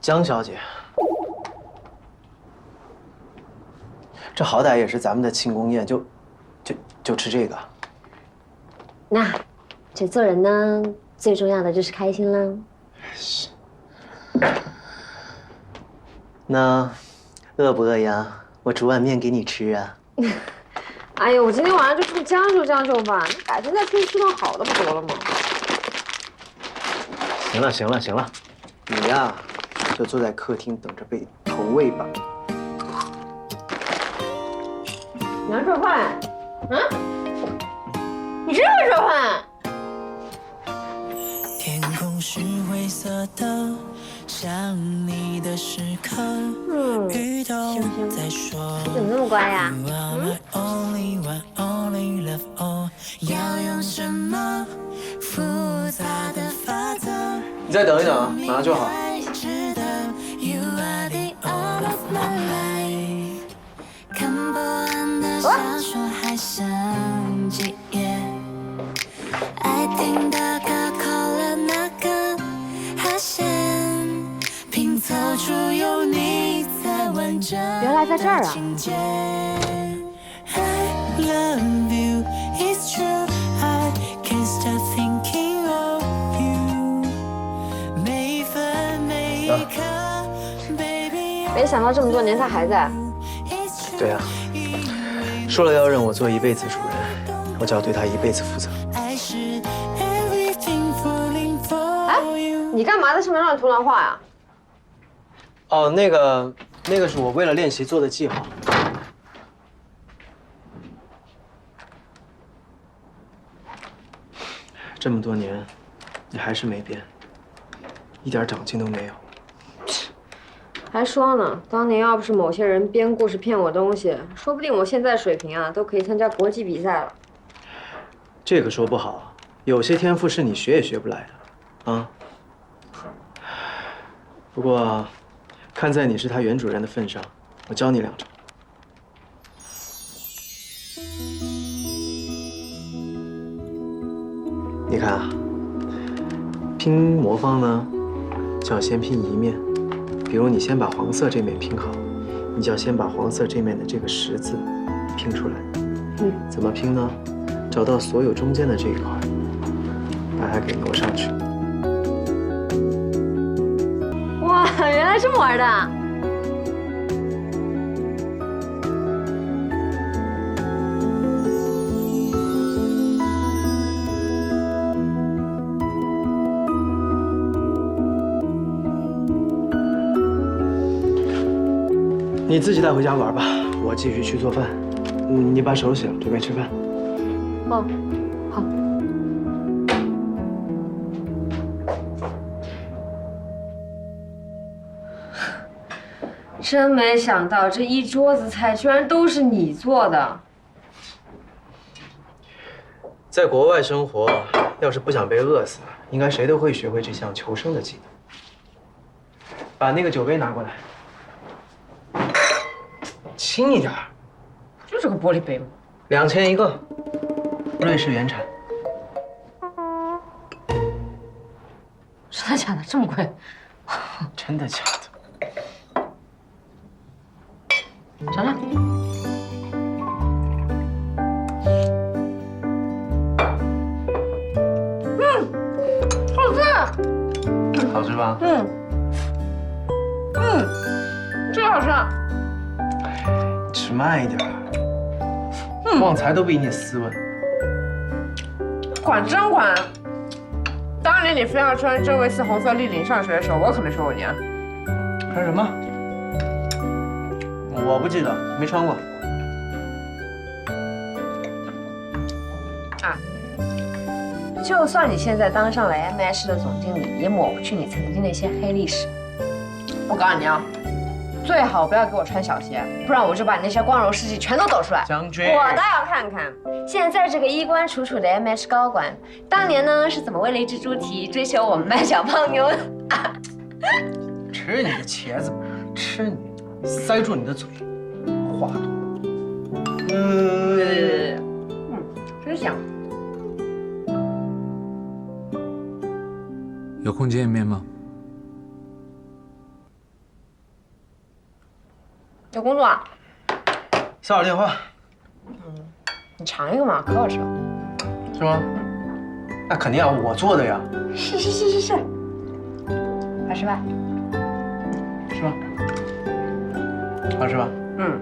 江小姐，这好歹也是咱们的庆功宴，就就就吃这个。那这做人呢，最重要的就是开心啦。那饿不饿呀？我煮碗面给你吃啊。哎呦，我今天晚上就出去将就将就吧，你改天再出去吃顿好的不得了吗？行了行了行了，你呀就坐在客厅等着被投喂吧。你要做饭？嗯？你真会做饭？天空是灰色的，想你的时刻，嗯，雨都在说。你怎么那么乖呀？You are my only one, only love. Oh，要用什么复杂的法则？你再等一等啊，马上就好。Of my life。看不完的小说还剩几页？爱听的歌扣了那个？拼凑出有你在完整原来在这儿啊没想到这么多年他还在。对啊、说了要认我做一辈子主人，我就要对他一辈子负责。爱是 everything falling for you。你干嘛在上面乱涂乱画呀？哦，那个那个是我为了练习做的记号。这么多年，你还是没变，一点长进都没有。还说呢，当年要不是某些人编故事骗我东西，说不定我现在水平啊都可以参加国际比赛了。这个说不好，有些天赋是你学也学不来的，啊。不过，看在你是他原主人的份上，我教你两招。你看啊，拼魔方呢，就要先拼一面。比如你先把黄色这面拼好，你就要先把黄色这面的这个十字拼出来。嗯，怎么拼呢？找到所有中间的这一块，把它给挪上去。哇，原来这么玩的你自己带回家玩吧，我继续去做饭。嗯，你把手洗了，准备吃饭。哦，好。真没想到这一桌子菜居然都是你做的。在国外生活，要是不想被饿死，应该谁都会学会这项求生的技能。把那个酒杯拿过来，轻一点不，就是个玻璃杯吗？两千一个，瑞士原产。真的假的？这么贵？真的假的？尝尝。嗯，好吃。好吃吧？嗯，嗯，真好吃。吃慢一点。旺财都比你斯文。管真管！当年你非要穿真维斯红色立领上学的时候，我可没说过你啊。穿什么？我不记得，没穿过。啊，就算你现在当上了 MS 的总经理，也抹不去你曾经那些黑历史。我告诉你啊，最好不要给我穿小鞋，不然我就把你那些光荣事迹全都抖出来。将军，我倒要看看，现在这个衣冠楚楚的 MH 高管，当年呢是怎么为了一只猪蹄追求我们班小胖妞的？吃你的茄子，吃你，塞住你的嘴，话多。嗯，真香。有空见一面吗？有工作啊？下会儿电话嗯你尝一个嘛，可好吃了。是吗？那肯定啊，我做的呀，是是是是是。好吃吧。是吧？好吃吧？嗯。